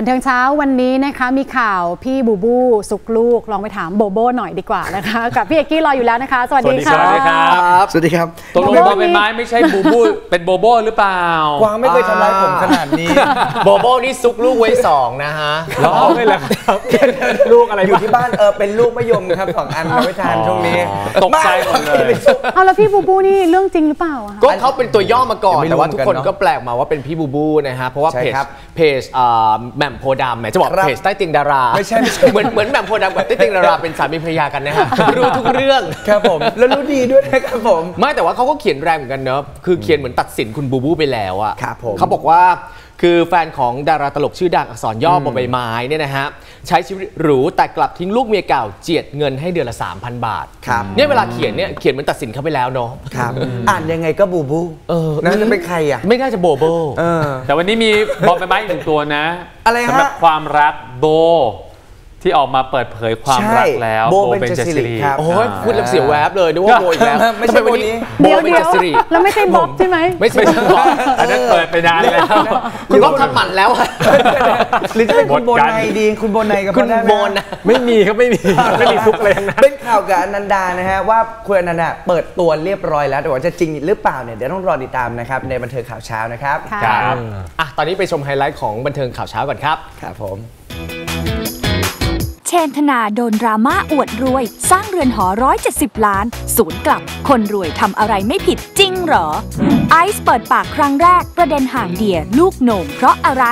บันเทิงเช้าวันนี้นะคะมีข่าวพี่บูบูสุกลูกลองไปถามโบโบหน่อยดีกว่านะคะ กับพี่เอกกี้รออยู่แล้วนะคะ สวัสดีค่ะสวัสดีครับสวัสดีครับตกลงบอลเป็นไม้ไม่ใช่บูบูเป็นโบโบหรือเปล่ากวางไม่เคยทำร้ายผมขนาดนี้โบโบนี่ซุกลูกไว้สองนะฮะล้อไม่แหละครับลูกอะไรอยู่ที่บ้านเออเป็นลูกมะยมครับสองอันเอาไว้ทานช่วงนี้ตกใจหมดเลยเอาแล้วพี่บูบูนี่เรื่องจริงหรือเปล่าอะคะก็เขาเป็นตัวย่อมาก่อนยังไม่รู้แต่ว่าทุกคนเหมือนกันเนอะก็แปลกมาว่าเป็นพี่บูบูนะฮะเพราะว่าใช่เพจครับเพจเอ่อแหม่มโพธิ์ดำแหมจะบอกครับเพจใต้เตียงดาราไม่ใช่ไม่ใช่ เหมือนเหมือนแหม่มโพธิ์ดำกับใต้เตียงดาราเป็นสามีภรรยากันนะฮะรู้ทุกเรื่อง ครับผม แล้วรู้ดีด้วยนะครับผม ไม่แต่ว่าเขาก็เขียนแรงเหมือนกันเนอะคือเขียนเหมือนตัดสินคุณบูบูไปแล้วอะครับผมเขาบอกว่า คือแฟนของดาราตลกชื่อดังอักษรย่อบอใบไม้เนี่ยนะฮะใช้ชีวิตหรูแต่กลับทิ้งลูกเมียเก่าเจียดเงินให้เดือนละ 3,000 บาทครับเนี่ยเวลาเขียนเนี่ยเขียนเหมือนตัดสินเขาไปแล้วเนาะครับ อ่านยังไงก็บูบูเออนั่นจะเป็นใครอะ ไม่น่าจะโบโบ เออ แต่วันนี้มีบอลเป็นไม้อีกหนึ่งตัวนะอะไรฮะ สำหรับความรักโบ ที่ออกมาเปิดเผยความรักแล้วใช่โบเบญจสิริครับโอ้ยพูดแล้วเสียวแวบเลยนึกว่าโบอีกแล้วไม่ใช่ทำวันโบนี้โบเดี๋ยวเป็นเดี๋ยวจสิริแล้วไม่ใช่บ๊อบใช่ไหมไม่ใช่บอกอันนั้นเปิดไปนานแล้วคุณบ๊อบทำหมันแล้วอะหรือจะเป็นคุณโบหมดกันนัยดีคุณโบนัยกับคุณพ่อได้ไหมโบนะไม่มีครับไม่มีไม่มีซุกเลยทั้งนั้นเป็นข่าวกับอนันดานะฮะว่าคุณอนันดาเปิดตัวเรียบร้อยแล้วแต่ว่าจะจริงหรือเปล่าเนี่ยเดี๋ยวต้องรอติดตามนะครับในบันเทิงข่าวเช้านะครับค่ะครับอะตอนนี้ไปชมไฮไลท์ของบันเทิงข่าวเช้าก่อนครับครับผม เชนธนาโดนดราม่าอวดรวย สร้างเรือนหอ 170 ล้าน ศูนย์กลับ คนรวยทำอะไรไม่ผิดจริงเหรอ ไอซ์เปิดปากครั้งแรกประเด็นห่างเดียลูกโหน่งเพราะอะไร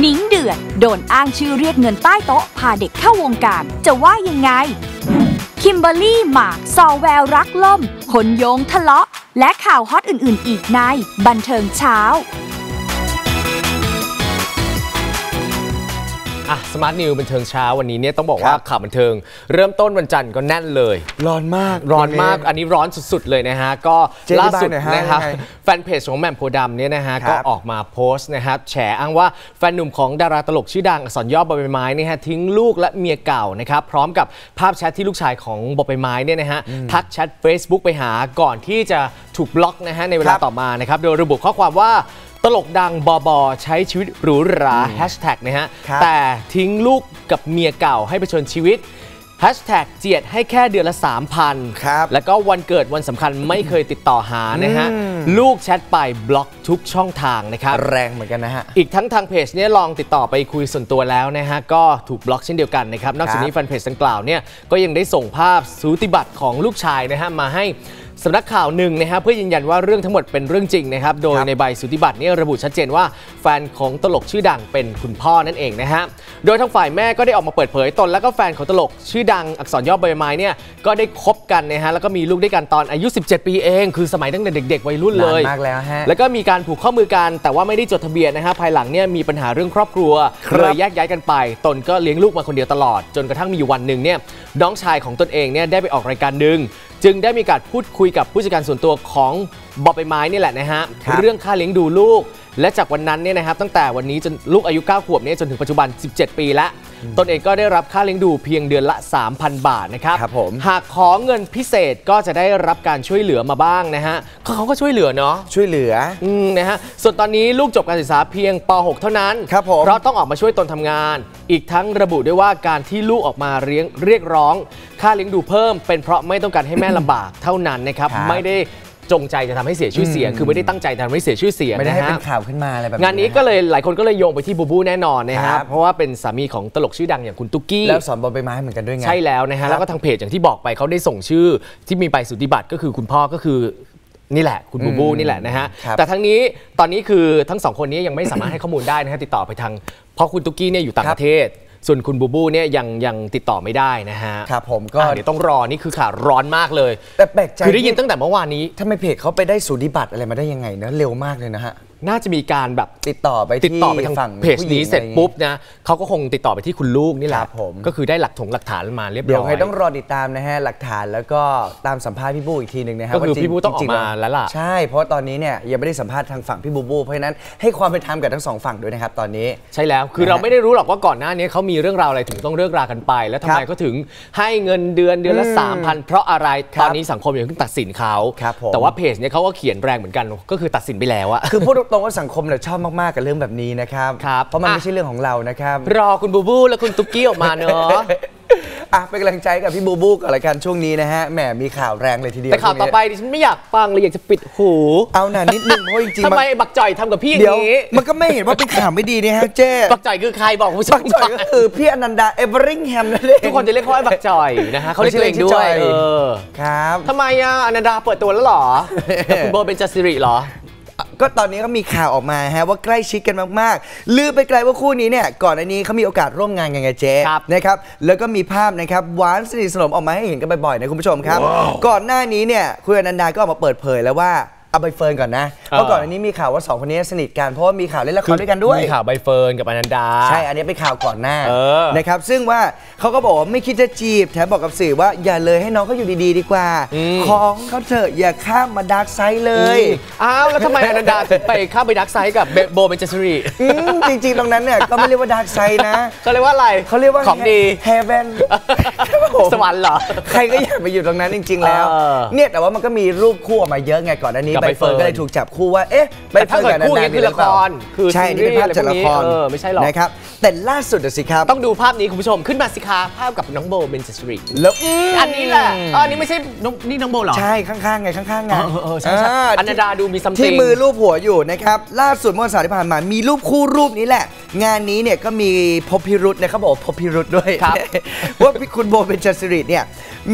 หนิงเดือด โดนอ้างชื่อเรียกเงินใต้โต๊ะ พาเด็กเข้าวงการ จะว่ายังไง คิมเบอร์รี่หมากซอแววรักล่ม คนโยงทะเลาะ และข่าวฮอตอื่น ๆ อีกใน บันเทิงเช้า อะสมาร์ทนิวบันเทิงเช้าวันนี้เนี่ยต้องบอกว่าครับข่าวบันเทิง เริ่มต้นวันจันทร์ก็แน่นเลย ร้อนมาก ร้อนมากอันนี้ร้อนสุดๆเลยนะฮะ ก็เจ๊ที่ล่าสุดบ้านหน่อยฮะนะครับยังไงแฟนเพจของแหม่มโพธิ์ดำเนี่ยนะฮะครับก็ออกมาโพสต์นะครับแฉอ้างว่าแฟนหนุ่มของดาราตลกชื่อดังอักษรย่อบอใบไม้เนี่ยฮะทิ้งลูกและเมียเก่านะครับพร้อมกับภาพแชทที่ลูกชายของบอใบไม้เนี่ยนะฮะทักแชท Facebook ไปหาก่อนที่จะถูกบล็อกนะฮะในเวลาครับต่อมานะครับโดยระบุข้อความว่า ตลกดังบอบอใช้ชีวิตหรูหราแฮชแท็กนะฮะครับแต่ทิ้งลูกกับเมียเก่าให้ไปชนชีวิตแฮชแท็กเจียดให้แค่เดือนละ 3,000 ครับ แล้วก็วันเกิดวันสำคัญไม่เคยติดต่อหานะฮะ ลูกแชทไปบล็อกทุกช่องทางนะครับ แรงเหมือนกันนะฮะ อีกทั้งทางเพจเนี่ยลองติดต่อไปคุยส่วนตัวแล้วนะฮะ ก็ถูกบล็อกเช่นเดียวกันนะครับ นอกจากนี้แฟนเพจดังกล่าวเนี่ยก็ยังได้ส่งภาพสูติบัตรของลูกชายนะฮะมาให้ สำนักข่าวหนึ่งนะฮะเพื่อยืนยันว่าเรื่องทั้งหมดเป็นเรื่องจริงนะครับ โดยครับในใบสูติบัตรเนี่ยระบุชัดเจนว่าแฟนของตลกชื่อดังเป็นคุณพ่อนั่นเองนะฮะโดยทางฝ่ายแม่ก็ได้ออกมาเปิดเผยตนแล้วก็แฟนของตลกชื่อดังอักษรย่อใบไม้เนี่ยก็ได้คบกันนะฮะแล้วก็มีลูกด้วยกันตอนอายุ 17 ปีเอง คือสมัยตั้งแต่เด็ก ๆ วัยรุ่นเลยนานมากแล้วฮะแล้วก็มีการผูกข้อมือกันแต่ว่าไม่ได้จดทะเบียนนะฮะภายหลังเนี่ยมีปัญหาเรื่องครอบครัวครับเลยแยกย้ายกันไป ตนก็เลี้ยงลูกมาคนเดียวตลอด จนกระทั่งมีอยู่วันหนึ่งเนี่ยน้องชายของตนเองเนี่ยได้ไปออกรายการหนึ่ง จึงได้มีการพูดคุยกับผู้จัดการส่วนตัวของบอบใบไม้นี่แหละนะฮะครับเรื่องค่าเลี้ยงดูลูก และจากวันนั้นเนี่ยนะครับตั้งแต่วันนี้จนลูกอายุ 9 ขวบเนี่ยจนถึงปัจจุบัน 17 ปีแล้ว ตนเองก็ได้รับค่าเลี้ยงดูเพียงเดือนละ 3,000 บาทนะครับครับผมหากขอเงินพิเศษก็จะได้รับการช่วยเหลือมาบ้างนะฮะเขาก็ช่วยเหลือเนาะช่วยเหลืออืมนะฮะส่วนตอนนี้ลูกจบการศึกษาเพียงป .6 เท่านั้นครับผมเพราะต้องออกมาช่วยตนทำงาน อีกทั้งระบุด้วยว่าการที่ลูกออกมาเรียงเรียกร้อง ค่าเลี้ยงดูเพิ่ม เป็นเพราะไม่ต้องการให้แม่ลำบากเท่านั้นนะครับครับไม่ได้ จงใจจะทำให้เสียชื่อเสียง คือไม่ได้ตั้งใจจะทำให้เสียชื่อเสียงไม่ได้นะให้ฮะเป็นข่าวขึ้นมาอะไรแบบงานนี้ก็เลยหลายคนก็เลยโยงไปที่บูบูแน่นอนนะครัฮะบเพราะว่าเป็นสามีของตลกชื่อดังอย่างคุณตุ๊กกี้แล้วสอนบอลใบไม้เหมือนกันด้วยไงใช่แล้วนะครัฮะบแล้วก็ทางเพจอย่างที่บอกไปเขาได้ส่งชื่อที่มีใบสุติบัตรก็คือคุณพ่อก็คือนี่แหละ คุณบูบูนี่แหละนะฮะครับแต่ทั้งนี้ตอนนี้คือทั้งสองคนนี้ยังไม่สามารถให้ข้อมูลได้นะฮะติดต่อไปทางเพราะคุณตุ๊กกี้เนี่ยอยู่ต่างประเทศ ส่วนคุณบูบูเนี่ยยังยังติดต่อไม่ได้นะฮะครับผมก็อะเดี๋ยวต้องรอนี่คือข่าวร้อนมากเลยแต่แปลกใจคือได้ยินตั้งแต่เมื่อวานนี้ ทำไมเพจเขาไปได้สูติบัตรอะไรมาได้ยังไงนะเร็วมากเลยนะฮะ น่าจะมีการแบบติดต่อไปติดต่อไปทางฝั่งเพจผู้หญินี้งเสร็จอะไอย่างงี้ปุ๊บนะเขาก็คงติดต่อไปที่คุณลูกนี่แหละครับผมก็คือได้หลักถงหลักฐานมาเรียบร้อยเดี๋ยวให้ต้องรอติดตามนะฮะหลักฐานแล้วก็ตามสัมภาษณ์พี่บูอีกทีหนึ่งนะฮะก็คือว่าจริพี่บูต้องออกจริๆมาแล้วล่ะใช่เพราะว่าตอนนี้เนี่ยยังไม่ได้สัมภาษณ์ทางฝั่งพี่บูบูเพราะฉะนั้นให้ความเป็นธรรมกับทั้งสองฝั่งด้วยนะครับตอนนี้ใช่แล้วคือนะฮะเราไม่ได้รู้หรอกว่าก่อนหน้านี้เขามีเรื่องราวอะไรถึงต้องเลิกรากันไป แล้วทำไมครับเขาถึงให้เงินเดือนเดือนละอืม3,000เพราะอะไรครับตอนนี้สังคมยังเพิ่งตัดสินเขาครับผมแต่ว่าเพจเนี้เขาก็เขียนแรงเหมือนกันก็คือตัดสินไปแล้วอะคือพูดตรงๆว่าสังคมเนี่ยชอบมากๆกับเรื่องแบบนี้นะครับ ครับเพราะมันอะ ไม่ใช่เรื่องของเรานะครับ รอคุณบูบูและคุณตุ๊กกี้ออกมาเนอะ อะเป็นกำลังใจกับพี่บูบูกับรายการช่วงนี้นะฮะ แหมมีข่าวแรงเลยทีเดียวแต่ข่าวช่ต่องนี้ไปดิฉันไม่อยากฟังเลยอยากจะปิดหูเอาหน่านิดนึงเพราะจริงๆทำไมมันบักจ่อยทำกับพี่อเดี๋ยวย่างนี้ มันก็ไม่เห็นว่าเป็นข่าวไม่ดีเนี่ยฮะเจ๊บักจ่อยคือใครบอกคุณผู้ชบัมกจ่อยก็คือพี่อนันดาเอเวอริงแฮมนั่นเองทุกคนจะเรียกเขาว่าบักจ่อยนะฮะเขาเรียกตัวเองด้เขาวยชื่อเล่นชื่อจ่อยเออครับ ทำไมอะอนันดาเปิดตัวแล้วเหรอกับคุณโบเป็นจัสซิริเหรอ ก็ตอนนี้ก็มีข่าวออกมาฮะว่าใกล้ชิดกันมากๆ ลือไปไกลว่าคู่นี้เนี่ยก่อนอันนี้เขามีโอกาสร่วมงานกันไงเจ๊ครับนะครับแล้วก็มีภาพนะครับหวานสนิทสนมออกมาให้เห็นกันบ่อยๆนะคุณผู้ชมครับ ก่อนหน้านี้เนี่ยคุณอนันดาก็ออกมาเปิดเผยแล้วว่า เอาใบเฟิร์นก่อนนะเพราะก่อนอันนี้มีข่าวว่าสองคนนี้สนิทกันเพราะว่ามีข่าวเล่นละครด้วยกันด้วยมีข่าวใบเฟิร์นกับอนันดา ใช่ อันนี้เป็นข่าวก่อนหน้าเออนะครับซึ่งว่าเขาก็บอกว่าไม่คิดจะจีบแถมบอกกับสื่อว่าอย่าเลยให้น้องเขาอยู่ดีๆ ดีกว่า ของเขาเถอะอย่าข้ามมาดาร์กไซด์เลยอ้าวแล้วทำไมอนันดาถึงไปเข้าไปดักไซด์กับโบเป็นจัสซิริอืมจริงๆตรงนั้นเนี่ยก็ไม่เรียกว่าดาร์กไซด์นะเขาเรียกว่าอะไรเขาเรียกว่าของดีเฮเวนสวรรค์เหรอใครก็อยากไปอยู่ตรงนั้นจริง ๆ แล้วเออเนี่ยแต่ว่ามันก็มีรูปคู่ออกมาเยอะไงก่อนหน้านี้กับใบใบเฟิเฟิร์ร์นนก็เลยถูกจับคู่ว่า เอ๊ะใบแต่ถ้าเฟิร์นเกิดกับคู่นันนี้ดาคือละครคือใช่ซีรีนี่ส์เป็นภาพจากละครอะไรพวกนี้เออไม่ใช่หรอกนะครับแต่ล่าสุดอะสิครับ ต้องดูภาพนี้คุณผู้ชมขึ้นมาสิคะภาพกับน้องโบเป็นจัสซิริแล้วอันนี้แหละเอออันนี้ไม่ใช่น้องนี่น้องโบเหรอ ใช่ข้างๆไงข้างๆไงเออเออใช่ใช่าอนันดาดูมีซัมติงที่มือรูปหัวอยู่นะครับล่าสุดเมื่อวันเสาร์ที่ผ่านมามีรูปคู่รูปนี้แหละ งานนี้เนี่ยก็มีพบพิรุษนะครับบอกว่าพบพิรุษด้วยครับว่าพี่คุณโบเป็นจัสริตเนี่ย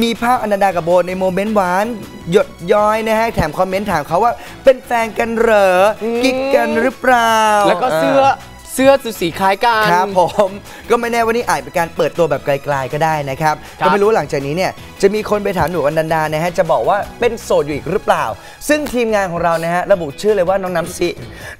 มีภาพอนันดากับโบในโมเมนต์หวานหยดย้อยนะฮะแถมคอมเมนต์ถามเขาว่าเป็นแฟนกันเหรออกิ๊กกันหรือเปล่า แล้วก็เสื้อเสื้อสีคล้ายกันครับผมก็ไม่แน่ว่านี่อาจเป็นการเปิดตัวแบบไกลๆก็ได้นะครับครับก็ไม่รู้หลังจากนี้เนี่ยจะมีคนไปถามหนูอนันดานะฮะจะบอกว่าเป็นโสดอยู่อีกหรือเปล่า ซึ่งทีมงานของเรานะฮะระบุชื่อเลยว่าน้องน้ำซี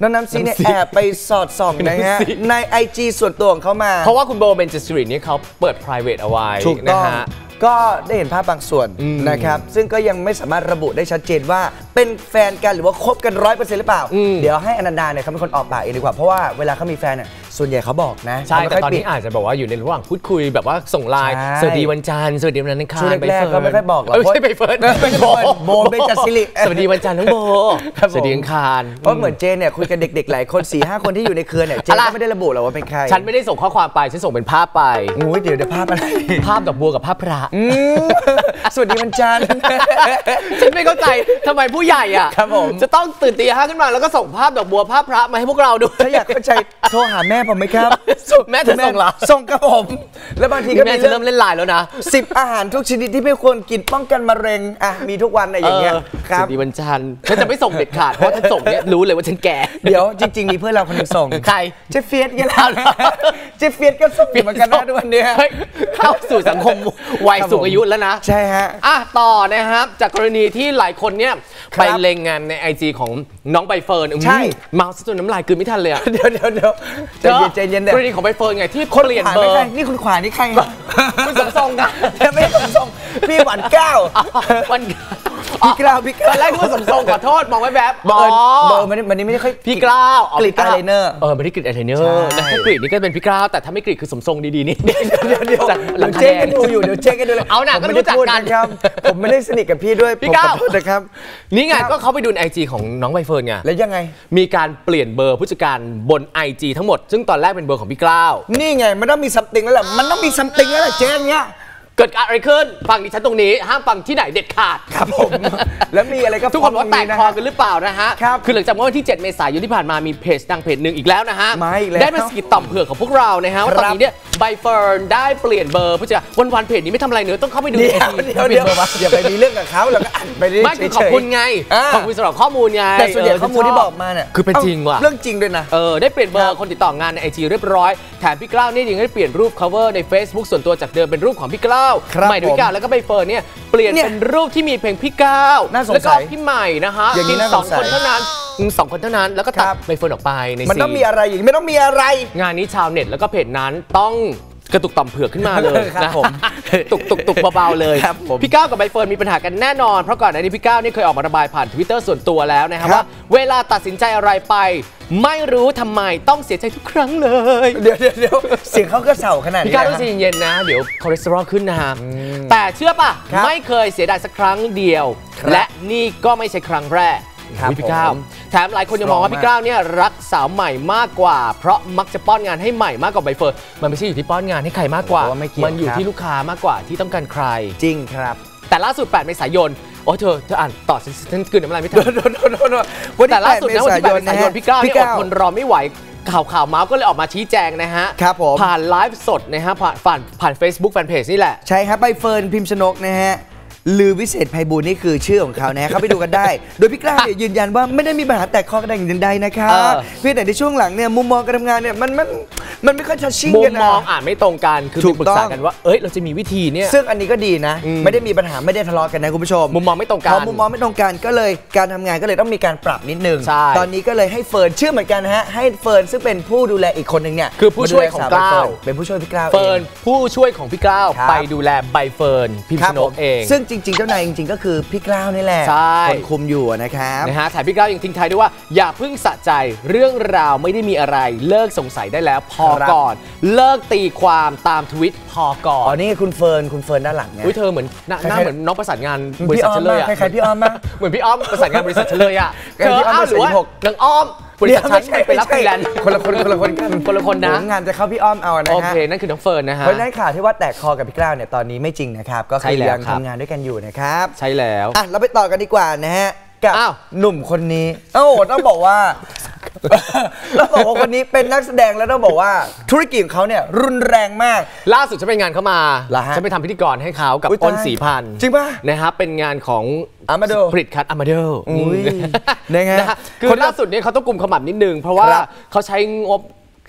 น้องน้ำซีเนี่ยแอบไปสอดส่องนะฮะน้ำซีใน IG ส่วนตัวของเขามา เพราะว่าคุณโบเป็นจัสซิรินี่เขาเปิด private เอาไว้ถูกต้องนะฮะ ก็ได้เห็นภาพบางส่วนอืมนะครับ ซึ่งก็ยังไม่สามารถระบุได้ชัดเจนว่าเป็นแฟนกันหรือว่าคบกันร้อยเปอร์เซ็นต์หรือเปล่าอืมเดี๋ยวให้อนันดาเนี่ยเขาเป็นคนออกปากเองดีกว่า เพราะว่าเวลาเขามีแฟนเนี่ย ส่วนใหญ่เขาบอกนะใช่เขาแต่ไม่ค่ยตอนนี้ปิดอาจจะบอกว่าอยู่ในระหว่างพูดคุยแบบว่าส่งไลน์ใช่สวัสดีวันจันทร์สวัสดีวันอังคารช่วงแรกๆก็ไม่ค่อยบอกหรอกเไม่ใช่ใบเฟิร์นเออไม่ใช่ใบเฟิร์นโบเป็นจัสซิริสวัสดีวันจันทร์น้องโบครับผมสวัสดีอังคารเพราะเหมือนเจนเนี่ยคุยกับเด็กๆหลายคน4ี่ห้าคนที่อยู่ในเครือเนี่ยเจนอะไรก็ไม่ได้ระบุหรอกว่าเป็นใครฉันไม่ได้ส่งข้อความไปฉันส่งเป็นภาพไปงูยเดี๋ยวเดี๋ยวภาพอะไรภาพดอกบัวกับภาพพระอืมสวัสดีวันจันทร์ฉันไม่เข้าใจทำไมผู้ใหญ่อะครับผมจะต้องตื่นตีห้าขึ้นมาแล้วก็ส่งภาพดอกบัวภาพพระมาให้พวกเราดูถ้าอยากเข้าใจโทรหาแม่ผมไหมครับแม่เธอส่งเหรอส่งครับผม แล้วบางทีก็แม่มีจะเรื่เริ่องมเล่นไลน์แล้วนะสิบอาหารทุกชนิดที่ไม่ควรกินป้องกันมะเร็งอะมีทุกวันอะไรอย่างเงี้ยเออครัสบวัสดีวันจันทร์ฉันจะไม่ส่งเด็ดขาดเพราะถ้าส่งเนี่ยรู้เลยว่าฉันแก่เดี๋ยวจริง ๆ มีเพื่อนเราคนหนึงส่งใครเจฟเฟียสกันแล้วเจฟเฟียสก็ส่งเหมือนกันนะทุกวันเนี้ยเฮ้ยเข้าสู่สังคมวัยสูงอายุแล้วนะใช่ฮะอะต่อนะครับ จากกรณีที่หลายคนเนี่ยครับไปเล็งงานใน IG ของน้องใบเฟิร์นอืมใช่เมาซะจนน้ำลายกลืนไม่ทันเลยอะเดี๋ยวเดี๋ยวเดี๋ยวใจเย็นใจเย็นเดี๋ยกวรณีของใบเฟิร์นไงที่คนเปลี่ยนขวาเบอนี่ร์ใครนี่คุณขวานี่ใครครับคุณสมทรงกันยังไม่ได้สมทรงพี่หวานเก้าวันพี่กล้าวพี่กตล้าอนแรกนึกว่าสมทรงขอโทษมองไว้แบบเบอร์เบอร์มันนี่มันนี่ไม่ได้ค่อยพี่กล้าวกรีดอายไลเนอร์เออไม่ได้กรีดอายไลเนอใช่ร์นะถ้ากรีดนี่ก็เป็นพี่กล้าวแต่ถ้าไม่กรีดคือสมทรงดีๆนี่เดี๋ยวเดี๋ยวจากหเดี๋ลัยวงคาเจ๊แดกังนดูอยู่เดี๋ยวเจ๊กันดูเลยเอาน่ะผมก็ไม่รู้ได้จักพูดกันนะครับผมไม่ได้สนิทกับพี่ด้วยพี่ผมก้าวขอโทษนะครับนี่ไงครับก็เขาไปดูในไอจของน้องใบเฟิร์นไงแล้วยังไง มีการเปลี่ยนเบอร์ผู้จัดการบน IG ทั้งหมดซึ่งตอนแรกเป็นเบอร์ของพี่กล้าว นี่ไงมันต้องมีซัมติงแล้วแหละมันต้องมีซัมติงแล้วแหละเจ๊งเนี้ย เกิดอะไรขึ้นฟังดิฉันตรงนี้ ห้ามฟังที่ไหนเด็ดขาด ครับผม แล้วมีอะไรก็ทุกคนว่าแตกคอกันนหรือเปล่านะฮะครับคือหลังจากเมื่อวันที่ 7 เมษายนที่ผ่านมามีเพจดังเพจหนึ่งอีกแล้วนะฮะมาอีกแล้วได้มาสกิดต่อมเผือกของพวกเรานะฮะว่าครับตอนนี้เนี่ยใบเฟิร์นได้เปลี่ยนเบอร์ผู้จัดการวันวันๆเพจนี้ไม่ทำอะไรเนื้อะต้องเข้าไปดูเดี๋ยวใน IG เดี๋ยวเปลี่เดี๋ยยนวเบอร์วะอย่าไปมีเรื่องกับเขาแล้วก็อัดไปเรื่อยไม่คือขอบคุณไงอ่าขอบคุณสำหรับข้อมูลไงแต่ส่วนใหญ่เข้อมูลที่บอกมาเนี่ยคือเป็นจริงว่ะเรื่องจริงด้วยนะเออได้เปลี่ยนเบอร์คนติดต่องานในไอจีเรียบร้อยแถมพี่กล้าวนี่ยังได้เปลี่ยนรูป cover ใน Facebook ส่วนตัวจากเดิมเป็นรูปของพี่กล้าวครับใหม่ดาวิกาผมแล้วก็ใบเฟิร์นเนี่ยเปลี่ยนเนี่ยเป็นรูปที่มีเพลงพี่ก้าวน่าสงสัยแล้วก็พี่ใหม่นะฮะอย่างนี้กินน่าสองสงสัย คนเท่านั้นอืมสองคนเท่านั้นแล้วก็ตัดครับ ใบเฟิร์นออกไปในมันต้องซีมีอะไรอย่างนี้ไม่ต้องมีอะไร งานนี้ชาวเน็ตแล้วก็เพจนั้นต้อง กระตุกต่อมเผือกขึ้นมาเลยครับนะผมตุกตุกตุกเบาๆเลยครับผมพี่ก้าวกับใบเฟิร์นมีปัญหากันแน่นอน เพราะก่อนหน้านี้พี่ก้าวนี่เคยออกมาระบายผ่านทวิตเตอร์ส่วนตัวแล้วนะครับครับว่า เวลาตัดสินใจอะไรไป ไม่รู้ทำไมต้องเสียใจทุกครั้งเลยเดี๋ยวเดี๋ยวเดี๋ยวเสียงเขาก็เสาขนาดนี้พี่ก้าวต้องนะใจเย็นๆนะ เดี๋ยวคอเลสเตอรอลขึ้นนะฮะแต่เชื่อป่ะครับไม่เคยเสียดายสักครั้งเดียวครับและนี่ก็ไม่ใช่ครั้งแรก ครับอุ๊ยพี่ก้าวผมแถมหลายคนยังมองว่าพี่กล้าวเนี่ยรักสาวใหม่มากกว่า เพราะมักจะป้อนงานให้ใหม่มากกว่าใบเฟิร์นมันไม่ใช่อยู่ที่ป้อนงานให้ใครมากกว่าผมว่าไม่เกี่ยวมันอยู่ครับที่ลูกค้ามากกว่าที่ต้องการใคร จริงครับ แต่ล่าสุด 8 เมษายนโอ้ยเธอเธออ่านต่อสิฉันกลืนน้ำลายไม่ทันโดนโดนโดนโดนวันที่แต่ล่าสุดนะวันที่8เมษายนนะฮะพี่ก้าวเนี่ยอดก้าวทนรอไม่ไหวข่าวข่าวเมาส์ก็เลยออกมาชี้แจงนะฮะ ครับผม ผ่านไลฟ์สดนะฮะ ผ่านผ่านผ่าน Facebook Fanpage นี่แหละ ใช่ครับใบเฟิร์นพิมพ์ชนกนะฮะ ลือวิเศษไพบูลย์นี่คือชื่อของเขานะฮะเขาไปดูกันได้ โดยพี่กล้าเนี่ยยืนยันว่าไม่ได้มีปัญหาแตกคอกันแต่อย่างใดนะคะเออ เพียงแต่ในช่วงหลังเนี่ยมุมมองการทำงานเนี่ยมันมันมันไม่ค่อยทัชชิ่งมุกัมนนะมองอ่านไม่ตรงกัน คือถูมีกปรึกษาต้อง กันว่า เอ้ย เราจะมีวิธีเนี่ย ซึ่งอันนี้ก็ดีนะ อืมไม่ได้มีปัญหาไม่ได้ทะเลาะกันนะคุณผู้ชมมุมมองไม่ตรงกันพอมุมมองไม่ตรงกันก็เลยการทำงานก็เลยต้องมีการปรับนิดนึงใช่ตอนนี้ก็เลยให้เฟิร์นชื่อเหมือนกันนะฮะให้เฟิร์นซึ่งเป็นผู้ดูแลอีกคนหนึ่งเนี่ยคือผู้ช่วยของมดูแลสกล้าวใบเฟิร์นเป็นผู้ช่วยพี่กล้าวเฟิร์นอง ผู้ช่วยของพี่ก้าว ครับ ไปดูแลใบเฟิร์นพิมพ์คชรับนผกมเอง ซึ่งจริง ๆ เจ้านายจริง ๆ ก็คือพี่กล้าวนี่แหละใช่ คนคุมอยู่นะครับ นะฮะแถมพี่ก้าวยังทิ้งท้ายด้วยว่า อย่าเพิ่งสะใจเรื่องราวไม่ได้มีอะไร เลิกสงสัยได้แล้วพอครับ ก่อน เลิกตีความตามทวิตพอก่ออ๋อนนี่คุณเฟิร์นคุณเฟิร์นด้านหลังเนี่ยอุ้ยเธอเหมือนหน้าคล้ายๆหน้าเหมือนน้องประสานงานบริพี่ษัทอ้อฉัมนเลยมากอะคล้ายๆพี่อ้อมมาก เหมือนพี่อ้อมประสานงานบริษัทฉันเลยอะคล้ายๆพี่อ้อมอ้าวหรือว่าบริษัท26นางอ้อม บริษัทฉันไปรับฟรีแลนซ์คนละคนคนละคนกันคนละคนนะโอ้งานจะเข้าพี่อ้อมเอานะโอฮะเคนั่นคือน้องเฟิร์นนะฮะเพราะฉะนั้นข่าวที่ว่าแตกคอกับพี่กล้าวเนี่ยตอนนี้ไม่จริงนะครับก็ใช่คือแล้วยังครับทำงานด้วยกันอยู่นะครับใช่แล้วอะเราไปต่อกันดีกว่านะฮะกับอ้าวหนุ่มคนนี้โอ้โหต้องบอกว่า ต้องบอกว่าคนนี้เป็นนักแสดงแล้วต้องบอกว่าธุรกิจของเขาเนี่ยรุนแรงมาก ล่าสุดฉันไปงานเขามาเหรอฮะฉันไปทำพิธีกรให้เขากับอุ๊ยอ้นตายสีพันธ์จริงปะนะครับเป็นงานของ Amado ผลิตคัดอามาเดลอุ้ยนะฮะคือคนละล่าสุดเนี่ยเขาต้องกลุ่มขมับนิดนึง เพราะว่าครับ เขาใช้งบ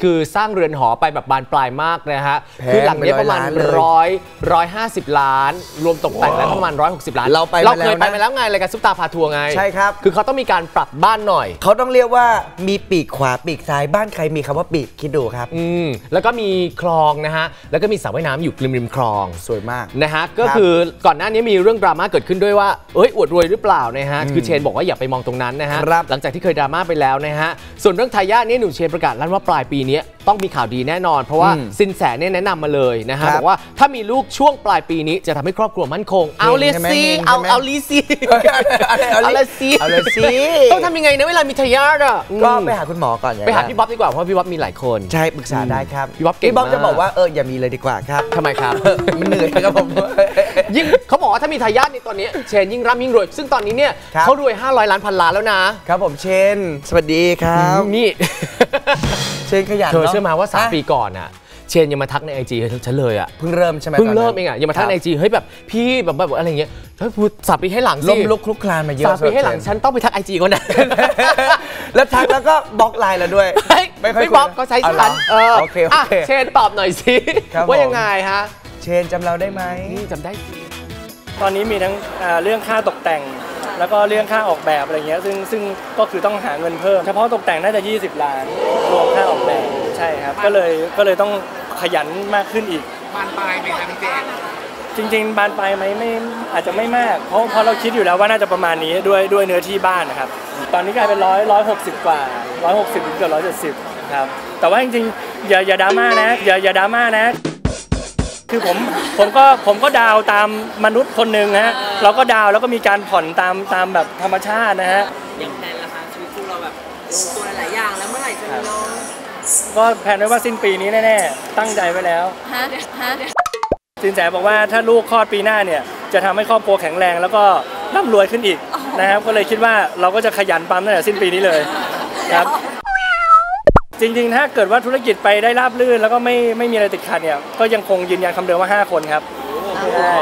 คือสร้างเรือนหอไปแบบบานปลายมากนะฮะ แพงคือหลังเนี้ยไปประมาณร้อยล้านเลยร้อยร้อยห้าสิบล้าน รวมตกแต่งแล้วประมาณร้อยหกสิบล้านเราไปเรามาแล้เควยนะไปมาแล้วไงรายการซุปตาพาทัวร์ไงใช่ครับ คือเขาต้องมีการปรับบ้านหน่อย เขาต้องเรียกว่ามีปีกขวาปีกซ้ายบ้านใครมีคำว่าปีกคิดดูครับ อืมแล้วก็มีคลองนะฮะ แล้วก็มีสระว่ายน้ำอยู่ริมริมคลอง สวยมาก นะฮะก็คือก่อนหน้านี้มีเรื่องดราม่าเกิดขึ้นด้วยว่าเอ้ยอวดรวยหรือเปล่านะฮะคือเชนบอกว่าอย่าไปมองตรงนั้นนะฮะครับ หลังจากที่เคยดราม่าไปแล้วนะฮะส่วนเรื่องทายาทเนี่ยหนุ่มเชนประกาศลั่นว่าปลายปีนี้ต้องมีข่าวดีแน่นอน เพราะว่าอืมสินแสเนี่ยแนะนำมาเลยนะฮะครับบอกว่าถ้ามีลูกช่วงปลายปีนี้จะทำให้ครอบครัวมั่นคง เอาเลยใช่ไหมสิเฮงใช่ไหมเอาเอาลีสิเอาเลยเลยสิเอาเลยสิต้องทำยังไงนะเวลามีทายาทอะก็อืมไปหาคุณหมอก่อนอย่งไปหานั้นพี่บ๊อบดีกว่าเพราะพี่บ๊อบมีหลายคนใช่ปรึกษาได้ครับพี่บ๊อบเก่งพี่บ๊อบจะมากบอกว่าเอออย่ามีเลยดีกว่าครับทำไมครับมันเหนื่อยครับผมยิ่งเขาบอกว่าถ้ามีทายาทในตอนนี้เชนยิ่งร่ำยิ่งรวย ซึ่งตอนนี้เนี่ยครับเขารวย 500 ล้านพันล้านแล้วนะครับผมเชนสวัสดีครับนี่เชนขยันเธอนะเชื่อมาว่าฮะ3ปีก่อนอะเชนยังมาทักในไอจีฉันเลยอะเพิ่งเริ่มใช่ไหมเพิ่งตนนั้นเริ่มเองอะยังมาทักในไอจีเฮ้ยแบบพี่แบบแบบอะไรอย่างเงี้ยเฮ้ยพูดสามปีให้หลังสิล้มลุกคลุกคลานมาเยอะสามปีให้หลังสำรับฉันต้องไปทักไอจีก่อนนะเชนแล้วทักแล้วก็บล็อกไลน์เราด้วยเฮ้ยไม่ค่อยไม่บอกคุยก็ใช้เอาเหรฉัอนเออโอเคโออะเคเชนตอบหน่อยสิครับว่าผมยังไงฮะเชนจำเราได้ไหมนี่จำได้สิตอนนี้มีทั้งอ่าเรื่องค่าตกแต่ง แล้วก็เรื่องค่าออกแบบอะไรเงี้ยซึ่งซึ่งก็คือต้องหาเงินเพิ่ม เฉพาะตกแต่งน่าจะ 20 ล้านรวมค่าออกแบบใช่ครับ ก็เลยก็เลยต้องขยันมากขึ้นอีก บานปลายไหมครับพี่เจจริง ๆ บานปลายไหมไม่อาจจะไม่มาก เพราะเพราะเราคิดอยู่แล้วว่าน่าจะประมาณนี้ด้วยด้วยเนื้อที่บ้านนะครับ ตอนนี้กลายเป็นร้อยร้อยหกสิบกว่าร้อยหกสิบถึงเกือบร้อยเจ็ดสิบครับแต่ว่าจริงๆอย่าอย่าดราม่านะอย่าอย่าดราม่านะ คือผมผมก็ผมก็ดาวตามมนุษย์คนหนึ่งฮะเราก็ดาวแล้วก็มีการผ่อนตามตามแบบธรรมชาตินะฮะอย่างแพลนล่ะคะชีวิตคู่เราแบบลงตัวหลายๆอย่างแล้วเมื่อไหร่จะมีน้องก็แผนไว้ว่าสิ้นปีนี้แน่ๆตั้งใจไว้แล้วฮะฮะสินแสบอกว่าถ้าลูกคลอดปีหน้าเนี่ยจะทำให้ครอบครัวแข็งแรง แล้วก็ร่ำรวยขึ้นอีกนะครับก็เลยคิดว่าเราก็จะขยันปั๊มตั้งแต่สิ้นปีนี้เลยครับ จริงๆ ถ้าเกิดว่าธุรกิจไปได้ราบรื่น แล้วก็ไม่ไม่มีอะไรติดขัดเนี่ย ก็ยังคงยืนยันคำเดิมว่า 5 คนครับใช่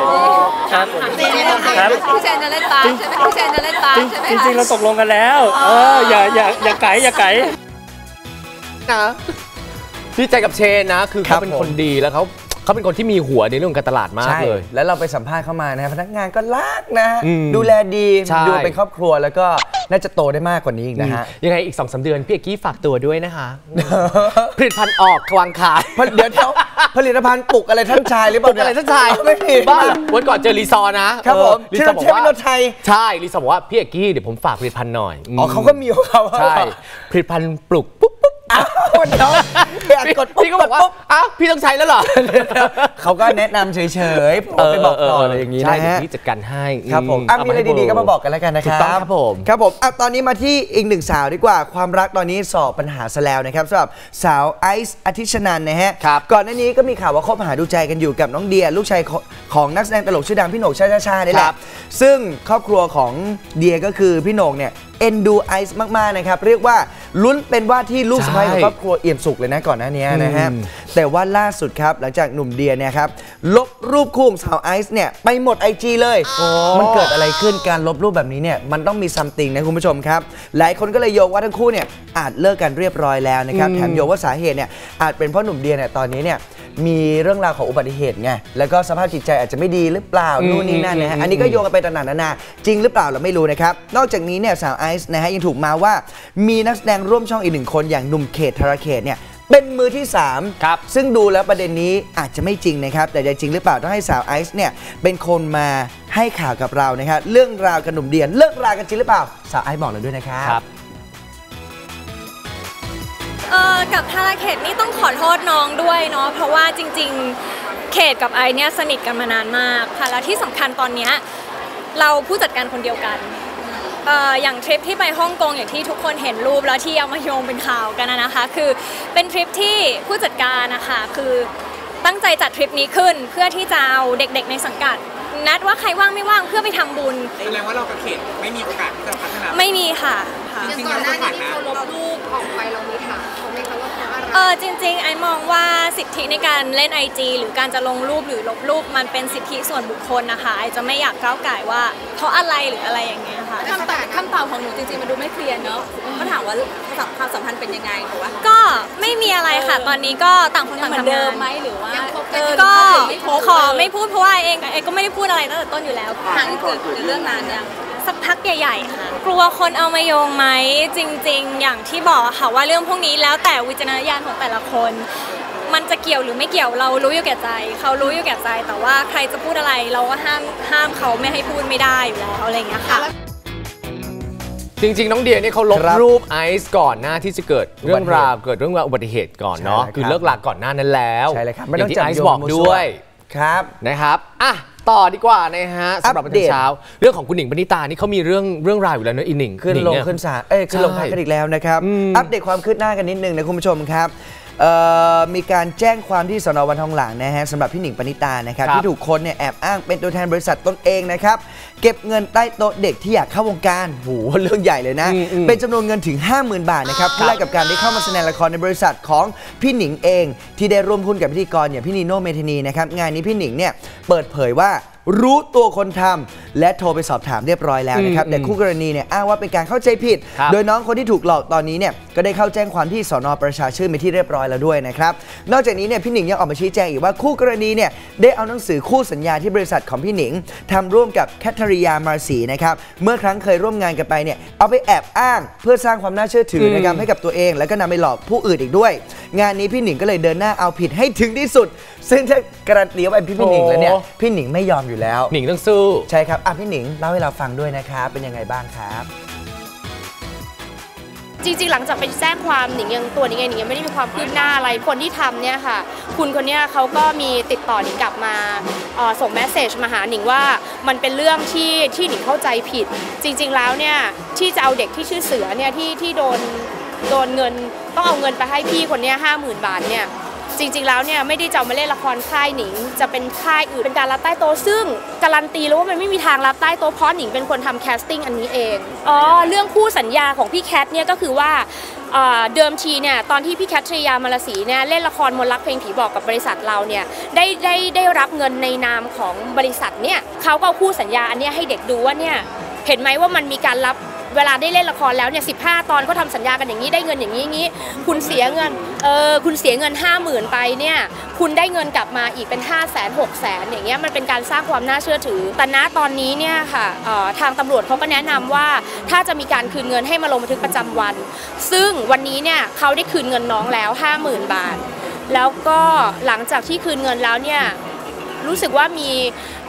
ครับผมพี่เชนจะครับพี่เชนจะเล่นตามใช่ไหมพี่เชนจะเล่นตามจริงใช่ไหมจริงๆ เราตกลงกันแล้ว เอออย่าอย่าอย่าไก่อย่าไก่นะดีใจกับเชนนะ คือครัเขาบเป็นผมคนดีแล้วเขา เขาเป็นคนที่มีหัวในเรื่องของการตลาดมากใช่เลย แล้วเราไปสัมภาษณ์เข้ามานะพนักงานก็รักนะ อืมดูแลดีใช่ ดูเป็นครอบครัวแล้วก็น่าจะโตได้มากกว่านี้อีกนะฮะยังไงอีก2อสเดือน พี่เอกกี้ฝากตัวด้วยนะคะผลิตภัณฑ์ออกวางขายผลิตเดี๋ยวเดี๋ยวผลิตภัณฑ์ปลุกอะไรท่านชายหรือเปปล่าลุกอะไรท่านชายไม่มี บ้าวันก่อนเจอรีซอร์นะครับผมเออรีที่ซอเราร์บอกใช้ว่าวิโนไทย ใช่รีซอร์บอกว่าพี่เอกกี้เดี๋ยวผมฝากผลิตภัณฑ์หน่อยอ๋อเขาก็มีของเขาใช่ผลิตภัณฑ์ปลุกปุ๊บปุ๊บ อ้าวน้องอยากกดปุ๊บพี่ก็บอกว่าดปุ๊บอ้าวพี่ต้องใช้แล้วเหรอ เขาก็แนะนำเฉยๆผมไปบอกต่ออะไรอย่างนี้ใช่นะเดี๋ยวฮะ พี่จัดการให้ครับผมอะเามีอะไรให้ดีๆก็มาบอกกันแล้วกันนะคถูรักบต้องครับผม ครับผมอะตอนนี้มาที่อีกหนึ่งสาวดีกว่า ความรักตอนนี้สอบปัญหาซะแล้วนะครับสำหรับสาวไอซ์อธิชนันนะฮะ ครับก่อนหน้านี้ก็มีข่าวว่าคบหาดูใจกันอยู่กับน้องเดีย ลูกชายของของนักแสดงตลกชื่อดังพี่โหน่งชาชาชานี่แหครัละบซึ่งครอบครัวของเดียก็คือพี่โหน่งเนี่ย เอ็นดูไอซ์มากๆนะครับเรียกว่าลุ้นเป็นว่าที่ลูกสะใภ้ของครอบครัวเอี่ยมสุขเลยนะก่อนหน้านี้นะฮะอืมแต่ว่าล่าสุดครับหลังจากหนุ่มเดียเนี่ยครับลบรูปคู่ของสาวไอซ์เนี่ยไปหมด IG เลย มันเกิดอะไรขึ้นการลบรูปแบบนี้เนี่ยมันต้องมีซัมติงนะคุณผู้ชมครับ หลายคนก็เลยโยงว่าทั้งคู่เนี่ยอาจเลิกกันเรียบร้อยแล้วนะครับอืมแถมโยงว่าสาเหตุเนี่ยอาจเป็นเพราะหนุ่มเดียเนี่ยตอนนี้เนี่ย มีเรื่องราวของอุบัติเหตุไงแล้วก็สภาพจิตใจอาจจะไม่ดีหรือเปล่าอืมนู่นนี่นั่นนะฮะอืมอันนี้ก็โยงกันไปต่างๆนานาจริงหรือเปล่าเราไม่รู้นะครับนอกจากนี้เนี่ยสาวไอซ์นะฮะยังถูกมาว่า มีนักแสดงร่วมช่องอีกหนึ่งคนอย่างหนุ่มเขตธารเขตเนี่ยเป็นมือที่สามครับ ซึ่งดูแล้วประเด็นนี้อาจจะไม่จริงนะครับ แต่จะจริงหรือเปล่า ต้องให้สาวไอซ์เนี่ย เป็นคนมาให้ข่าวกับเรานะครับ เรื่องราวกับหนุ่มเดียนเลิกรากันจริงหรือเปล่า สาวไอซ์บอกเราด้วยนะครับครับ เออกับทาราเขตนี่ต้องขอโทษน้องด้วยเนาะเพราะว่าจริงๆเขตกับไอเนี่ยสนิทกันมานานมากค่ะแล้วที่สำคัญตอนเนี้ยเราผู้จัดการคนเดียวกันเอ่ออย่างทริปที่ไปฮ่องกงอย่างที่ทุกคนเห็นรูปแล้วที่เอามาโยงเป็นข่าวกันนะนะคะ คือเป็นทริปที่ผู้จัดการนะคะคือตั้งใจจัดทริปนี้ขึ้นเพื่อที่จะเอาเด็กๆในสังกัดนัดว่าใครว่างไม่ว่างเพื่อไปทำบุญแสดงว่าเรากับเขตไม่มีโอกาสที่จะพัฒนาไม่มีค่ะค่ะจริงๆเราก็ผ่า นนะเออจริงๆ ไอมองว่าสิทธิในการเล่น IG หรือการจะลงรูปหรือลบรูปมันเป็นสิทธิส่วนบุคคลนะคะไอจะไม่อยากก้าวไก่ายว่าเพราะอะไรหรืออะไรอย่างเงี้ยค่ะ คำตอบคำตอบของหนูจริงๆ มันดูไม่เคลียร์เนอะเขาถามว่าความสัมพันธ์เป็นยังไงหรือว่าก็ไม่มีอะไรค่ะ ตอนนี้ก็ต่างคนต่างเหมือนทำเดิงามนไหมหรือว่าเออก็ขอไม่พูดเพราะว่าเองไอก็ไม่ได้พูดอะไรตั้งแต่ต้นอยู่แล้วห่างเกิดเรื่องนานยัง สักพักใหญ่ๆค่ะ กลัวคนเอามาโยงไหมจริง ๆ อย่างที่บอกอะค่ะว่าเรื่องพวกนี้แล้วแต่วิจารณญาณของแต่ละคน มันจะเกี่ยวหรือไม่เกี่ยวเรารู้อยู่แก่ใจ เขารู้อยู่แก่ใจ แต่ว่าใครจะพูดอะไรเราก็ห้ามห้ามเขาไม่ให้พูดไม่ได้อยู่แล้วอะไรอย่างเงี้ยค่ะ จริง ๆ น้องเดียนี่เขาลบครับรูปไอซ์ก่อนหน้าที่จะเกิดเรื่องอุบัติเหตุราวเกิดเรื่องราวอุบัติเหตุก่อนเนาะใช่ครับคือเลิกลาก่อนหน้านั้นแล้วใช่เลยครับอไม่ต้ย่าองงที่จับไอโยซ์งบอกมั่วซั่ว ด้วย ครับ นะครับ อะ ต่อดีกว่านะฮะสำหรับอับัปนเดเทิงตเช้า เรื่องของคุณหนิงปณิตานี่เขามีเรื่องเรื่องราวอยู่แล้วเนอะอีหนิงขึ้นหลงเยขึ้นศาลเอ้ยขึ้นลงใช่พักกันอีกแล้วนะครับอืมอัปเดตความคืบหน้ากันนิดนึงนะคุณผู้ชมครับเอ่อมีการแจ้งความที่สนวันทองหลางนะฮะสำหรับพี่หนิงปณิตานะครับครับที่ถูกคนเนี่ยแอบอ้างเป็นตัวแทนบริษัทตนเองนะครับ เก็บเงินใต้โต๊ะเด็กที่อยากเข้าวงการโหเรื่องใหญ่เลยนะอืมอืมเป็นจำนวนเงินถึง 50,000 บาทนะครับเพื่อแลกกับการได้เข้ามาแสดงละครในบริษัทของพี่หนิงเอง ที่ได้ร่วมหุ้นกับพิธีกรอย่างพี่นีโน่เมธานีนะครับงานนี้พี่หนิงเนี่ยเปิดเผยว่ารู้ตัวคนทำและโทรไปสอบถามเรียบร้อยแล้วนะครับอืมแต่คู่กรณีเนี่ยอ้างว่าเป็นการเข้าใจผิดครับโดยน้องคนที่ถูกหลอกตอนนี้เนี่ยก็ได้เข้าแจ้งความที่สอนอประชาชื่นไปนที่เรียบร้อยแล้วด้วยนะครับ นอกจากนี้เนี่ยพี่หนิงยังออกมาชี้แจงอีกว่าคู่กรณีเนี่ยได้เอาหนังสือคู่สัญญาที่บริษัทของพี่หนิงทำร่วมกับแคทริยามาร์สีนะครับเมื่อครั้งเคยร่วมงานกันไปเนี่ยเอาไปแอบอ้างเพื่อสร้างความน่าเชื่อถือนะครับให้กับตัวเอง แล้วก็นำไปหลอกผู้อื่นอีกด้วย งานนี้พี่หนิงก็เลยเดินหน้าเอาผิดให้ถึงที่สุด ซึ่งถ้าการันตีว่าเป็นพี่พี่หนิงแล้วเนี่ยโอ้พี่หนิงไม่ยอมอยู่แล้วหนิงต้องสู้ใช่ครับอะพี่หนิงเล่าให้เราฟังด้วยนะครับเป็นยังไงบ้างครับ จริงๆ หลังจากไปแจ้งความหนิงยังตัวหนิงเองหนิงยังไม่ได้มีความคืบหน้าอะไรคนที่ทำเนี่ยค่ะ คุณคนเนี้ยเขาก็มีติดต่อหนิงกลับมาออส่งแมสเซจมาหาหนิงว่ามันเป็นเรื่องที่ที่หนิงเข้าใจผิด จริง ๆ แล้วเนี่ยที่จะเอาเด็กที่ชื่อเสือเนี่ยที่ที่โดนโดนเงินต้องเอาเงินไปให้พี่คนเนี้ห้าหมื่นบาทเนี่ย จริงๆแล้วเนี่ยไม่ได้จะเอามาเล่นละครค่ายหนิง จะเป็นค่ายอื่นเป็นการรับใต้โต๊ะซึ่งการันตีแล้วว่ามันไม่มีทางรับใต้โต๊ะเพราะหนิงเป็นคนทำแคสติ้งอันนี้เองอ๋อเรื่องคู่สัญญาของพี่แคทเนี่ยก็คือว่าเอ่อเดิมทีเนี่ยตอนที่พี่แคทชยามาลาสีเนี่ยเล่นละครมนต์รักเพลงผีบอกกับบริษัทเราเนี่ยได้ได้ได้รับเงินในนามของบริษัทเนี่ยเขาก็เอาคู่สัญญาอันเนี้ยให้เด็กดูว่าเนี่ยเห็นไหมว่ามันมีการรับ เวลาได้เล่นละครแล้วเนี่ยสิตอนก็ทำสัญญากันอย่างนี้ได้เงินอย่างนี้งี้ คุณเสียเงินเออคุณเสียเงิน 5 0,000 ไปเนี่ยคุณได้เงินกลับมาอีกเป็น5 0 0 0 0 0 6 0 0 0 0อย่างเงี้ยมันเป็นการสร้างความน่าเชื่อถือ แต่ณตอนนี้เนี่ยค่ะออทางตำรวจเขาก็แนะนำว่าถ้าจะมีการคืนเงินให้มาลงบันทึกประจำวัน ซึ่งวันนี้เนี่ยเขาได้คืนเงินน้องแล้ว 50,000 บาท แล้วก็หลังจากที่คืนเงินแล้วเนี่ยรู้สึกว่ามี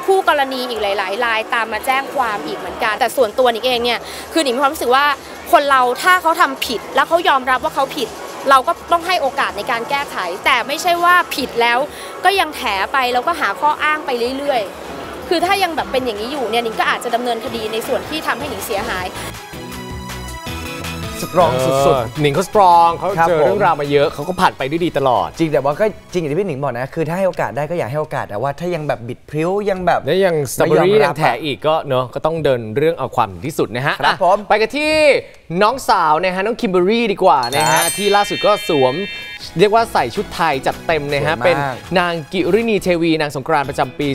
คู่กรณีอีกหลายๆรายตามมาแจ้งความอีกเหมือนกัน แต่ส่วนตัวนิงเองเนี่ยคือหนิงมีความรู้สึกว่าคนเราถ้าเขาทำผิดแล้วเขายอมรับว่าเขาผิด เราก็ต้องให้โอกาสในการแก้ไข แต่ไม่ใช่ว่าผิดแล้วก็ยังแถไปแล้วก็หาข้ออ้างไปเรื่อยๆ คือถ้ายังแบบเป็นอย่างนี้อยู่เนี่ยหนิงก็อาจจะดำเนินคดีในส่วนที่ทำให้หนิงเสียหาย สตรองสุดๆหนิงเขาสตรองเขาครับเจอผมเรื่องราวมาเยอะเขาก็ผ่านไปด้วยดีตลอดจริงแต่ว่าก็จริงอย่างที่พี่หนิงบอกนะ คือถ้าให้โอกาสได้ก็อยากให้โอกาสแต่ว่าถ้ายังแบบบิดพริ้วยังแบบ แล้วยังสตรอเบอรี่ไม่ยอมรับยังแถอีกก็เนอะก็ต้องเดินเรื่องเอาความถึงที่สุดนะฮะครับอะผมไปกันที่น้องสาวนะฮะน้องคิมเบอรี่ดีกว่านะครัฮะบ ที่ล่าสุดก็สวม เรียกว่าใส่ชุดไทยจัดเต็มนะฮะ สวยมากเป็นนางกิรินีเทวีนางสงกรานต์ประจำปี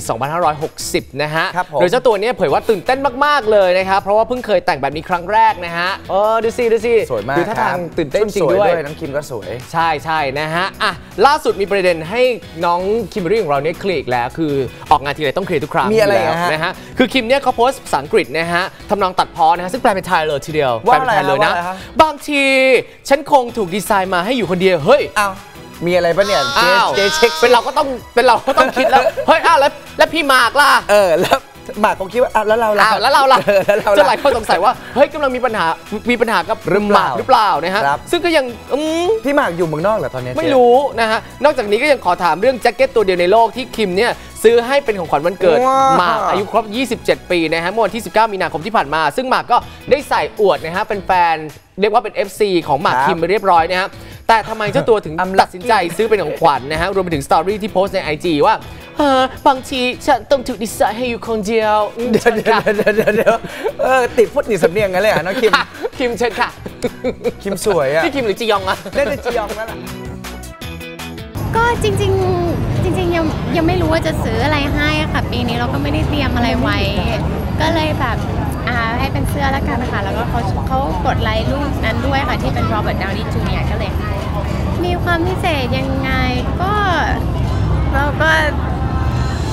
2560 นะฮะ ครับผม โดยเจ้าตัวเนี้เผยว่าตื่นเต้นมาก ๆ เลยนะครับ เพราะว่าเพิ่งเคยแต่งแบบนี้ครั้งแรกนะฮะ เออ ดูสิดูสิสวยมากดูท่าทางครับตื่นเต้นจริสงวยด้วย น้องคิมก็สวย ใช่ใช่นะฮะ อะ ล่าสุดมีประเด็นให้น้องคิมเบอรี่ของเราเนี่ยเคลียร์อีกแล้ว คือออกงานทีไรต้องเคลียร์ทุกครั้งมีอะไรยู่แล้วฮะนะฮะ คือคิมเนี่ยเขาโพสต์ภาษาอังกฤษนะฮะทำนองตัดพ้อนะฮะ ซึ่งแปลเป็นไทยเลยทีเดียวว่าแปลเป็นไทยเลยนะ อะไรฮะว่าอะไรฮะ บางที ฉันคงถูกดีไซน์มาให้อยู่คนเดียว เฮ้ยอ้าวมีอะไรปะเนี่ยเจ๊อ้าวเจ๊เช็คเป็นเราก็ต้องเป็นเราก็ต้องคิดแล้วเฮ้ยอ้าวแล้วแล้วพี่หมากล่ะเออแล้วหมากคงคิดว่าอ้าวแล้วเราล่ะอ้าวแล้วเราล่ะออแล้วเราจนหล่ะ ลายคนสงสัยว่าเฮ้ยกำลังมีปัญหามีปัญหากับหรือเปหล่ามากหรือเปล่านะฮะครับ ซึ่งก็ยังอืม พี่หมากอยู่เมืองนอกเหรอตอนเนี้ยเจ๊ ไม่รู้นะฮะ นอกจากนี้ก็ยังขอถามเรื่องแจ็คเก็ตตัวเดียวในโลกที่คิมเนี่ย ซื้อให้เป็นของขวัญวันเกิดว้าวหมากอายุครบ 27 ปีนะฮะเมื่อวันที่ 19 มีนาคมที่ผ่านมา ซึ่งหมากก็ได้ใส่อวดนะฮะเป็นแฟนเรียกว่าเป็น FC ของหมากครับคิมไปเรียบร้อยนะฮะแต่ทำไมเจ้าตัวถึง I'm lucky ตัดสินใจซื้อเป็นของขวัญนะฮะรวมไปถึงสตอรี่ที่โพสต์ใน IG ว่าเออบางทีฉันต้องถูกดีไซน์ให้อยู่คนเดียวอืมเดี๋ยวเดี๋ยวเดี๋ยวเดี๋ยวเดี๋ยวเออติดพูดหนีสำเนียงกันเลยอะน้องคิมค่ะคิมเชิญค่ะ คิมสวยอะพี่คิมหรือจียองอะเล่นในจียองนั่นแหละ ก็จริงๆจริง ๆ ยังยังไม่รู้ว่าจะซื้ออะไรให้ค่ะ ปีนี้เราก็ไม่ได้เตรียมอะไรไว้ ก็เลยแบบอ่าให้เป็นเสื้อแล้วกันนะคะแล้วก็เขาเขากดไลค์รูปนั้นด้วยค่ะ ที่เป็น Robert Downey Jr. ก็เลยให้มีความพิเศษยังไงก็เราก็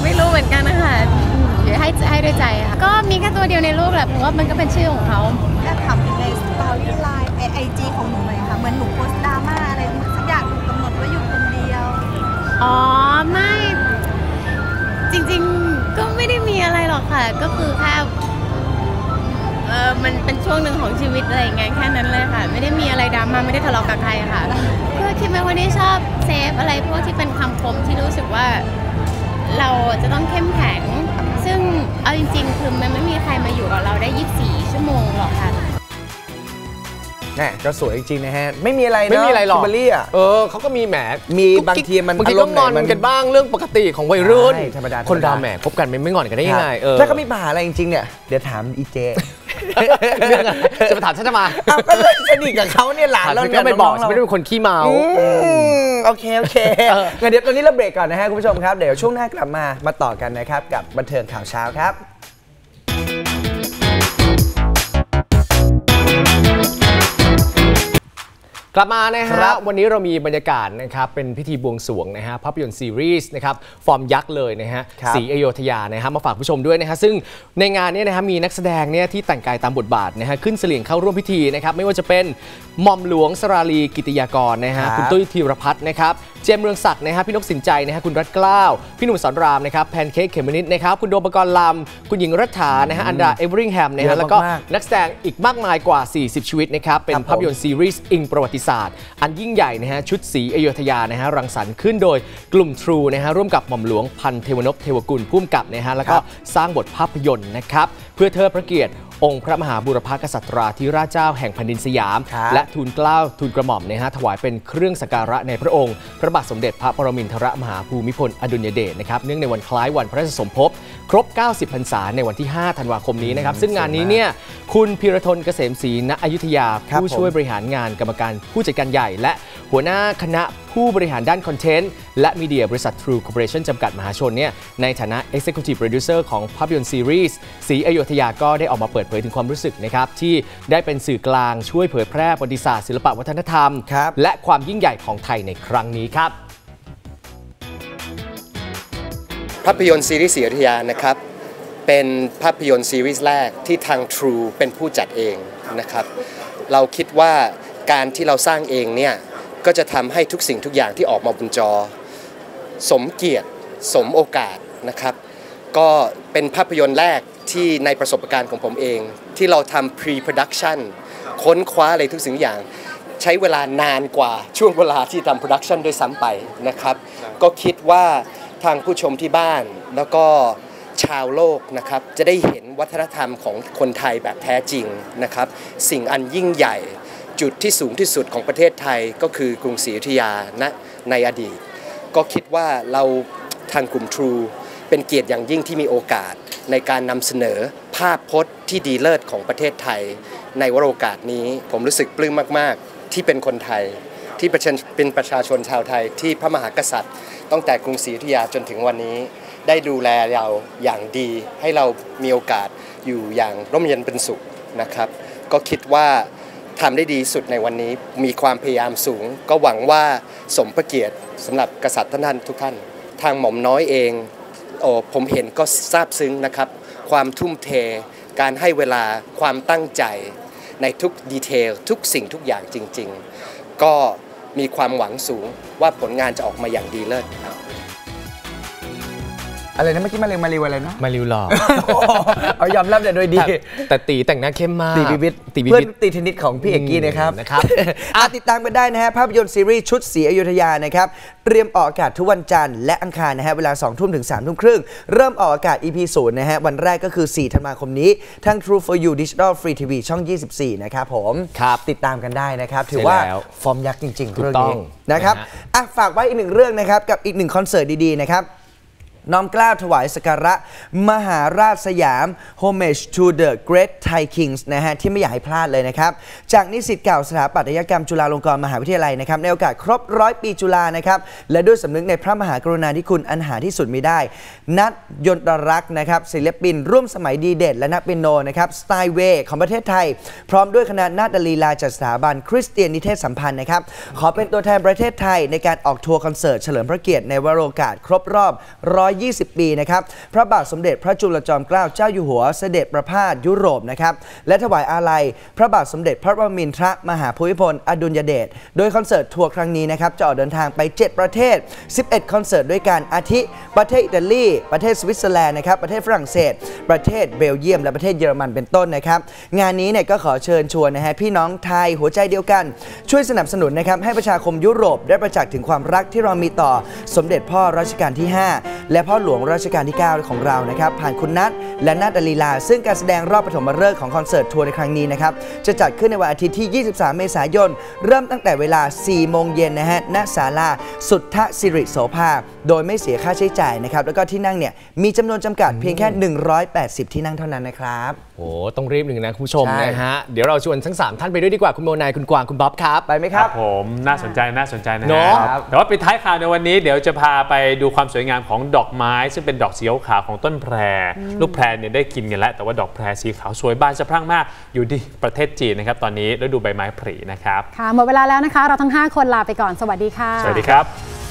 ไม่รู้เหมือนกันนะคะเดี๋ยวให้ให้ด้วยใจค่ะ ก็มีแค่ตัวเดียวในรูปแหละเพราะว่ามันก็เป็นชื่อของเขาอยากถามในสตอรี่ไลน์ไอจีของหนูหน่อยค่ะ เหมือนหนูโพสต์ด อ๋อไม่จริงๆก็ไม่ได้มีอะไรหรอกค่ะ ก็คือแค่เออมันเป็นช่วงหนึ่งของชีวิตอะไรอย่างเงี้ยแค่นั้นเลยค่ะ ไม่ได้มีอะไรดราม่าไม่ได้ทะเลาะกับใครค่ะก็คิดเป็นคนที่ชอบเซฟอะไรพวกที่เป็นคำคมที่รู้สึกว่า เราจะต้องเข้มแข็ง ซึ่งเอาจริง ๆ คือมันไม่มีใครมาอยู่กับเราได้ 24 ชั่วโมงหรอกค่ะ น่ก็สวยจริงๆนะฮะ ไม่มีอะไรเนไม่มีอะไรหรอกคิมเบอรี่อะเออเขาก็มีแหมมีบางทีมันบางทีอารก็มณ์งอนไหนมันกันบ้างเรื่องปกติของวัยรุ่นใช่ธรรมดาคนเราธรรมดาแหมคบกันไม่ไม่งอนกันได้ยังไงเออถ้าเขามีปัญหาอะไรจริงๆเนี่ยเดี๋ยวถามอีเจเรื่องอะไรจะมาถามฉันทำไมอ้าวก็เลยสนิทกับเขาเนี่ยหลานถามเราฉันเนี่ก็ยไม่บอกน้ฉัอนงๆไม่ได้เป็นคนขี้เมาอืมโอเคโอเคเอองั้นเดี๋ยวตอนนี้เราเบรกก่อนนะฮะคุณผู้ชมครับเดี๋ยวช่วงหน้ากลับมามาต่อกันนะครับกับบันเทิงข่าวเช้าครับ กลับมานะครัฮะบวันนี้เรามีบรรยากาศนะครับเป็นพิธีบวงสรวงนะฮะภาพยนตร์ซีรีส์นะครับฟอร์มยักษ์เลยนะฮะครับสีอโยธยานะฮะมาฝากผู้ชมด้วยนะฮะซึ่งในงานเนี้นะฮะมีนักแสดงเนี่ยที่แต่งกายตามบทบาทนะฮะขึ้นเสลี่ยงเข้าร่วมพิธีนะครับไม่ว่าจะเป็นหม่อมหลวงสราลีกิติยากรนะฮะครับคุณตุ้ยธีรพัฒน์นะครับ เจมส์เรืองศักดิ์นะฮะพี่นกสินใจนะฮะคุณรัตเกล้าว พี่หนุ่มสอนรามนะครับแพนเค้กเขมมนิดนะครับคุณโดมปกรณ์ลำคุณหญิงรัฐานะฮะอันดาเอเวอริงแฮมนะเยฮะอะแล้วก็มากนักแสดงอีกมากมายกว่า 40 ชีวิตนะครับเป็นครับผมภาพยนตร์ซีรีส์อิงประวัติศาสตร์ อันยิ่งใหญ่นะฮะชุดสีอโยธยานะฮะรังสรรค์ขึ้นโดยกลุ่มทรูนะฮะร่วมกับหม่อมหลวงพันเทวนพเทวกุลพุ่มกับนะฮะแล้วก็ครับสร้างบทภาพยนตร์นะครับเพื่อเทิดพระเกียรติ องค์พระมหาบุรพกษัตราธิราชเจ้าแห่งแผ่นดินสยามครับและทูลเกล้าทูลกระหม่อมนะฮะถวายเป็นเครื่องสักการะในพระองค์ พระบาทสมเด็จพระปรมินทรมหาภูมิพลอดุลยเดชนะครับเนื่องในวันคล้ายวันพระราชสมภพครบ 90 พรรษาในวันที่ 5 ธันวาคมนี้นะครับซึ่งงานนี้เนี่ยคุณพีรทนเกษมศรีณอยุธยาครับผู้ช่วยผมบริหารงานกรรมการผู้จัดการใหญ่และ หัวหน้าคณะผู้บริหารด้านคอนเทนต์ และมีเดียบริษัท True Corporation จำกัดมหาชนเนี่ยในฐานะ Executive Producer ของภาพยนตร์ซีรีส์สีอโยธยาก็ได้ออกมาเปิดเผยถึงความรู้สึกนะครับ ที่ได้เป็นสื่อกลางช่วยเผยแพร่ประวัติศาสตร์ศิลปวัฒนธรรมครับและความยิ่งใหญ่ของไทยในครั้งนี้ครับ ภาพยนตร์ซีรีส์สีอยุธยานะครับเป็นภาพยนตร์ซีรีส์แรกที่ทาง True เป็นผู้จัดเองนะครับเราคิดว่าการที่เราสร้างเองเนี่ย ก็จะทำให้ทุกสิ่งทุกอย่างที่ออกมาบนจอ สมเกียรติ สมโอกาสนะครับ ก็เป็นภาพยนตร์แรกที่ในประสบการณ์ของผมเอง ที่เราทำ pre-production ค้นคว้าอะไรทุกสิ่งทุกอย่าง ใช้เวลานานกว่าช่วงเวลาที่ทำโปรดักชันด้วยซ้ำไปนะครับ ก็คิดว่าทางผู้ชมที่บ้านแล้วก็ชาวโลกนะครับจะได้เห็นวัฒนธรรมของคนไทยแบบแท้จริงนะครับ สิ่งอันยิ่งใหญ่ จุดที่สูงที่สุดของประเทศไทยก็คือกรุงศรีอยุธยาณในอดีต ก็คิดว่าเราทางกลุ่ม True เป็นเกียรติอย่างยิ่งที่มีโอกาสในการนำเสนอภาพพจน์ที่ดีเลิศของประเทศไทย ในวโรกาสนี้ผมรู้สึกปลื้มมาก ๆ ที่เป็นคนไทย ที่เป็นประชาชนชาวไทยที่พระมหากษัตริย์ตั้งแต่กรุงศรีอยุธยาจนถึงวันนี้ ได้ดูแลเราอย่างดี ให้เรามีโอกาสอยู่อย่างร่มเย็นเป็นสุขนะครับ ก็คิดว่า ทำได้ดีสุดในวันนี้ มีความพยายามสูง ก็หวังว่าสมพระเกียรติสำหรับกษัตริย์ท่านทุกท่าน ทางหม่อมน้อยเองโอ้ผมเห็นก็ซาบซึ้งนะครับ ความทุ่มเท การให้เวลาความตั้งใจในทุกดีเทลทุกสิ่งทุกอย่างจริง ๆ ก็มีความหวังสูงว่าผลงานจะออกมาอย่างดีเลิศครับ อะไรนะเมื่อกี้มาเร็วมาเร็วอะไรนะมาริวหล่อเอายอมรับแต่โดยดีแต่แต่ตีแต่งหน้าเข้มมากตีบิวิทตีบิเพื่อวินทตีเทนนิสของพี่เอกกี้นะครับนะครับอะติดตามกันได้นะฮะภาพยนตร์ซีรีส์ชุดสีอยุธยานะครับเตรียมออกอากาศทุกวันจันทร์และอังคารนะฮะเวลา2ทุ่มถึง3ทุ่มครึ่งเริ่มออกอากาศ EP 0นะฮะวันแรกก็คือ 4 ธันวาคมนี้ทาง True for You Digital Free TV ช่อง 24 นะครับผมครับติดตามกันได้นะครับถือว่าใช่แล้วฟอร์มยักษ์จริงๆถูกเรื่องต้อนี้งนะครับนะฮะอะฝากไว้อีกหนึ่งเรื่องนะครับกับอีกหนึ่งคอนเสิร์ตดีๆนะครับ น้อมกล้าวถวายสักการะ มหาราชสยาม Homage to the Great Thai Kings นะฮะ ที่ไม่อยากให้พลาดเลยนะครับ จากนิสิตเก่าสถาปัตยกรรมจุฬาลงกรณ์มหาวิทยาลัยนะครับ ในโอกาสครบร้อยปีจุฬานะครับ และด้วยสำนึกในพระมหากรุณาธิคุณอันหาที่สุดมีได้ นัดยนตรักษ์นะครับ ศิลปินร่วมสมัยดีเด่นและนักเปียโนนะครับสไตล์เวของประเทศไทย พร้อมด้วยคณะนาฏลีลาจากสถาบันคริสเตียนนิเทศสัมพันธ์นะครับขอเป็นตัวแทนประเทศไทยในการออกทัวร์คอนเสิร์ตเฉลิมพระเกียรติในวโรกาสครบรอบร้อย120 ปีนะครับพระบาทสมเด็จพระจุลจอมเกล้าเจ้าอยู่หัวเสด็จประพาสยุโรปนะครับและถวายอาลัยพระบาทสมเด็จพระบรมินทรมหาภูมิพลอดุลยเดชโดยคอนเสิร์ตทัวร์ครั้งนี้นะครับจะออกเดินทางไป 7 ประเทศ 11 คอนเสิร์ตด้วยกันอาทิ ประเทศอิตาลีประเทศสวิตเซอร์แลนด์นะครับประเทศฝรั่งเศส ประเทศเบลเยียม และประเทศเยอรมันเป็นต้นนะครับงานนี้เนี่ยก็ขอเชิญชวนนะฮะพี่น้องไทยหัวใจเดียวกัน ช่วยสนับสนุนนะครับให้ประชาคมยุโรปได้ประจักษ์ถึงความรักที่เรามีต่อสมเด็จพ่อรัชกาลที่ 5 และพ่อหลวงรัชกาลที่ 9 ของเรานะครับผ่านคุณนัทและนาตลีลา ซึ่งการแสดงรอบปฐมฤกษ์ของคอนเสิร์ตทัวร์ในครั้งนี้นะครับจะจัดขึ้นในวันอาทิตย์ที่ 23 เมษายน เริ่มตั้งแต่เวลา 4 โมงเย็นนะฮะณศาลาสุทธสิริโสภา โดยไม่เสียค่าใช้จ่ายนะครับแล้วก็ที่นั่งเนี่ยมีจำนวนจำกัดเพียงแค่ 180 ที่นั่งเท่านั้นนะครับ ต้องรีบหนึ่งนะคุณผู้ชมใช่ นะฮะ เดี๋ยวเราชวนทั้ง 3 ท่านไปด้วยดีกว่า คุณโมนาย คุณกวาง คุณบ๊อบครับ ไปไหมคครัรับ บผมน่าสนใจน่าสนใจนะเนฮะอะแต่ว่าปิดท้ายข่าวในวันนี้เดี๋ยวจะพาไปดูความสวยงามของดอกไม้ ซึ่งเป็นดอกสีขาวของต้นแพร ลูกแพรเนี่ยได้กินกันแล้ว แต่ว่าดอกแพรสีขาวสวยบานสะพรั่งมากอยู่ที่ประเทศจีนนะครับ ตอนนี้ฤดูใบไม้ผลินะครับ ค่ะ หมดเวลาแล้วนะคะ เราทั้ง 5 คนลาไปก่อน สวัสดีค่ะ สวัสดีครับ